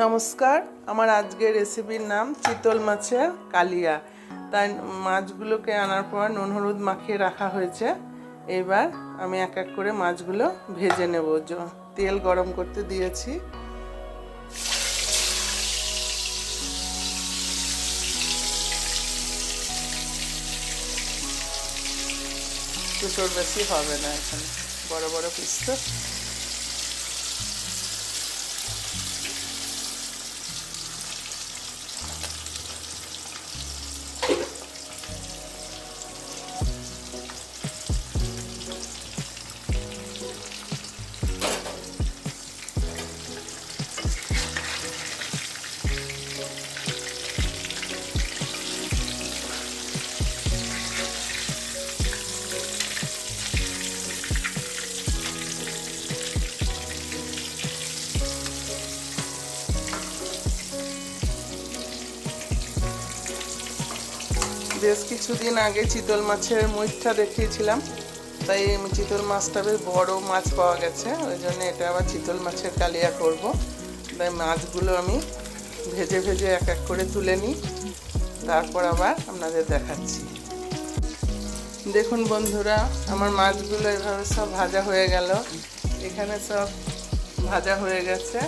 নমস্কার, আমার আজকের রেসিপির নাম চিতল মাছের কালিয়া। তাই মাছগুলোকে আনার পর নুন হলুদ মাখিয়ে রাখা হয়েছে। এবার আমি এক এক করে মাছগুলো ভেজে নেব। তেল গরম করতে দিয়েছি। দুটোর বেশি হবে না এখানে। বড় বড় পিস তো। বেশ কিছুদিন আগে চিতল মাছের মুখটা দেখিয়েছিলাম। তাই চিতল মাছটা বেশ বড় মাছ পাওয়া গেছে। ওই জন্য এটা আবার চিতল মাছের কালিয়া করব। তাই মাছগুলো আমি ভেজে ভেজে এক এক করে তুলে নিই। তারপর আবার আপনাদের দেখাচ্ছি। দেখুন বন্ধুরা, আমার মাছগুলো এভাবে সব ভাজা হয়ে গেল। এখানে সব ভাজা হয়ে গেছে।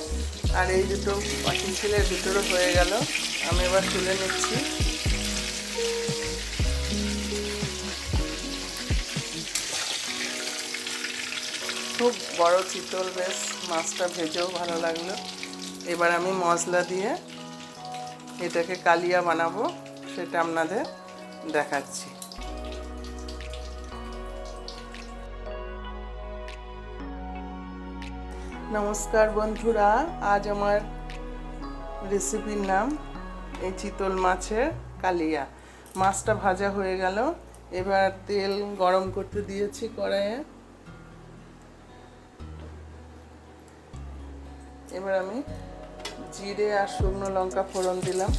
আর এই দুটো পাখি ছিলে দুটোরও হয়ে গেল। আমি এবার তুলে নিচ্ছি। খুব বড় চিতল বেশ, মাছটা ভেজেও ভালো লাগল। এবার আমি মশলা দিয়ে এটাকে কালিয়া বানাবো, সেটা আপনাদের দেখাচ্ছি। নমস্কার বন্ধুরা, আজ আমার রেসিপির নাম, এই চিতল মাছের কালিয়া। মাছটা ভাজা হয়ে গেল, এবার তেল গরম করতে দিয়েছি কড়াইয়ে। এবার আমি জিরে আর শুকনো লঙ্কা ফোড়ন দিলাম।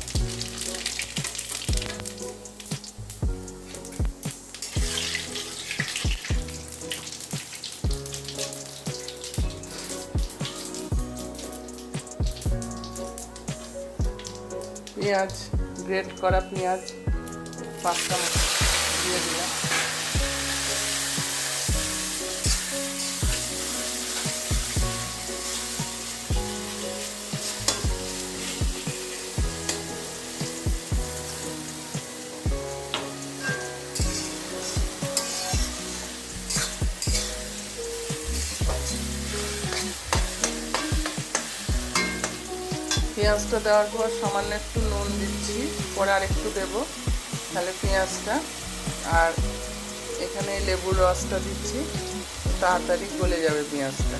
পেঁয়াজ গ্রেট করা পেঁয়াজ, পাঁচটা দিয়ে দিলাম। পেঁয়াজটা দেওয়ার পর সামান্য একটু নুন দিচ্ছি, পরে আর একটু দেবো তাহলে পেঁয়াজটা। আর এখানে লেবুর রসটা দিচ্ছি, তাড়াতাড়ি গলে যাবে পেঁয়াজটা।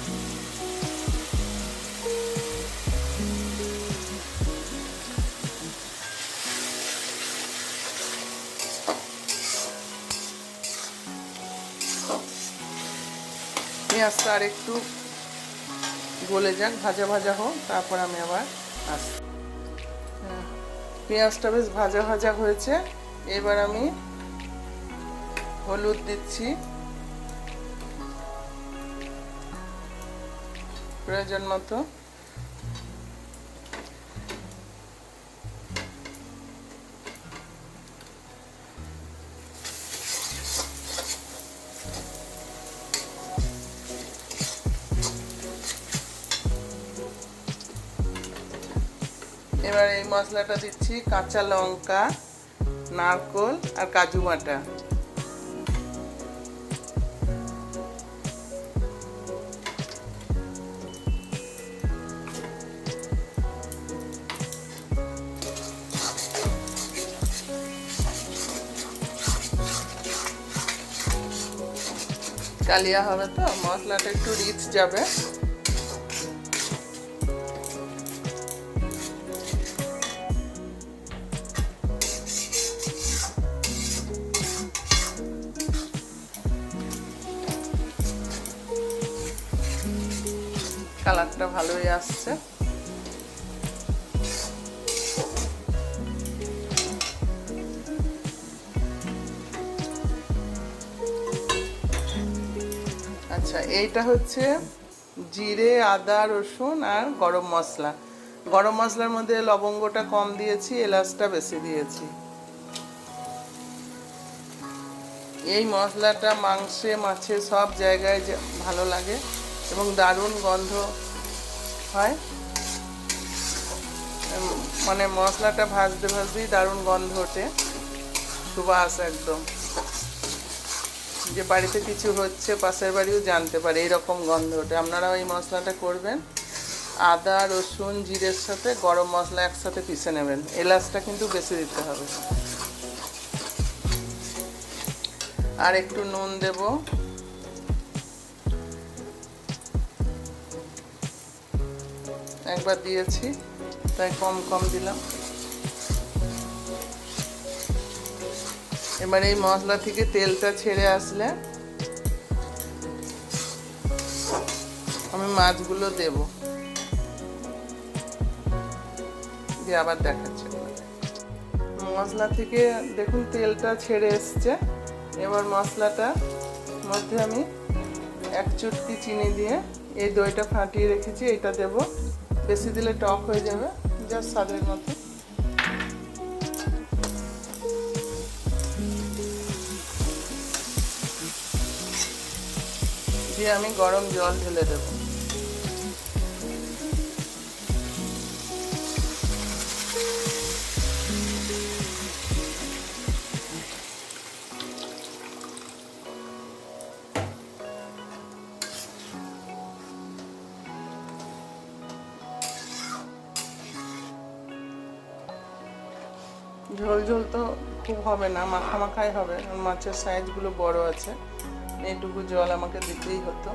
পেঁয়াজটা আর একটু গলে যাক, ভাজা ভাজা হোক, তারপর আমি আবার পেঁয়াজটা বেশ ভাজা ভাজা হয়েছে। এবার আমি হলুদ দিচ্ছি। প্রয়োজন মতো এবার এই মশলাটা দিচ্ছি কাঁচা লঙ্কা, নারকোল আর কাজু বাটা। কালিয়া হবে তো, মশলাটা একটু রিচ যাবে। কালারটা ভালোই আসছে। আচ্ছা এইটা হচ্ছে জিরে, আদা, রসুন আর গরম মশলা। গরম মশলার মধ্যে লবঙ্গটা কম দিয়েছি, এলাচটা বেশি দিয়েছি। এই মশলাটা মাংসে, মাছে সব জায়গায় ভালো লাগে। এবং দারুণ গন্ধ হয়। মানে মশলাটা ভাজতে ভাজতেই দারুণ গন্ধ ওঠে। সুবাস একদম। যে বাড়িতে কিছু হচ্ছে, পাশের বাড়িও জানতে পারে এরকম গন্ধ ওঠে। আপনারা এই মশলাটা করবেন। আদা, রসুন, জিরের সাথে গরম মশলা একসাথে পিষে নেবেন। এলাচটা কিন্তু বেশি দিতে হবে। আর একটু নুন দেব। একবার দিয়েছি, তাই কম কম দিলাম। এবার এই মশলা থেকে তেলটা ছেড়ে আসলে আমি মাছগুলো দেব। দিয়ে আবার দেখাচ্ছি মশলা থেকে দেখুন তেলটা ছেড়ে এসছে। এবার মশলাটা মধ্যে আমি এক চুটকি চিনি দিয়ে এই দইটা ফাটিয়ে রেখেছি, এটা দেব। বেশি দিলে টক হয়ে যাবে জাস্ট স্বাদের মতো দিয়ে আমি গরম জল ঢেলে দেবো। ঝোল ঝোল তো খুব হবে না মাখা মাখাই হবে মাছের সাইজগুলো বড় আছে। এইটুকু জল আমাকে দিতেই হতো।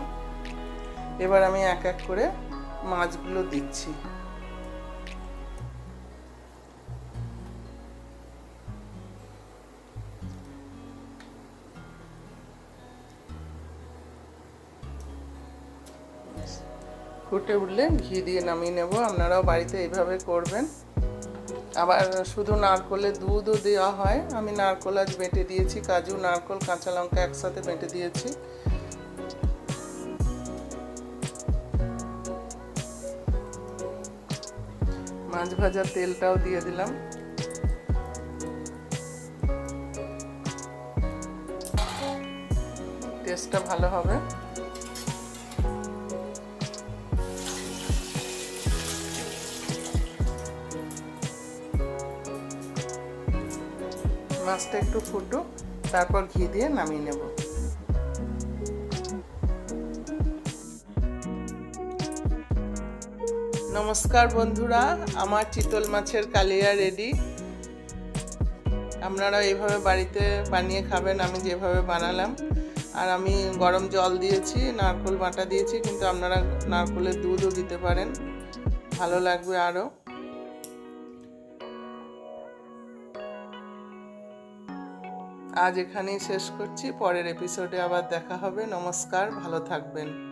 এবার আমি এক এক করে মাছগুলো দিচ্ছি। ফুটে উঠলে ঘি দিয়ে নামিয়ে নেব। আপনারাও বাড়িতে এইভাবে করবেন। আবার শুধু নারকলের দুধও দেওয়া হয়। আমি নারকল আজ বেটে দিয়েছি, কাজু, নারকল, কাঁচা লঙ্কা একসাথে বেটে দিয়েছি। মাছ ভাজার তেলটাও দিয়ে দিলাম। টেস্টটা ভালো হবে। মাছটা একটু ফুটুক, তারপর ঘি দিয়ে নামিয়ে নেব। নমস্কার বন্ধুরা, আমার চিতল মাছের কালিয়া রেডি। আপনারা এইভাবে বাড়িতে বানিয়ে খাবেন, আমি যেভাবে বানালাম। আর আমি গরম জল দিয়েছি, নারকোল বাটা দিয়েছি, কিন্তু আপনারা নারকোলের দুধও দিতে পারেন। ভালো লাগবে আরও। আজ এখানেই শেষ করছি। পরের এপিসোডে আবার দেখা হবে। নমস্কার ভালো থাকবেন।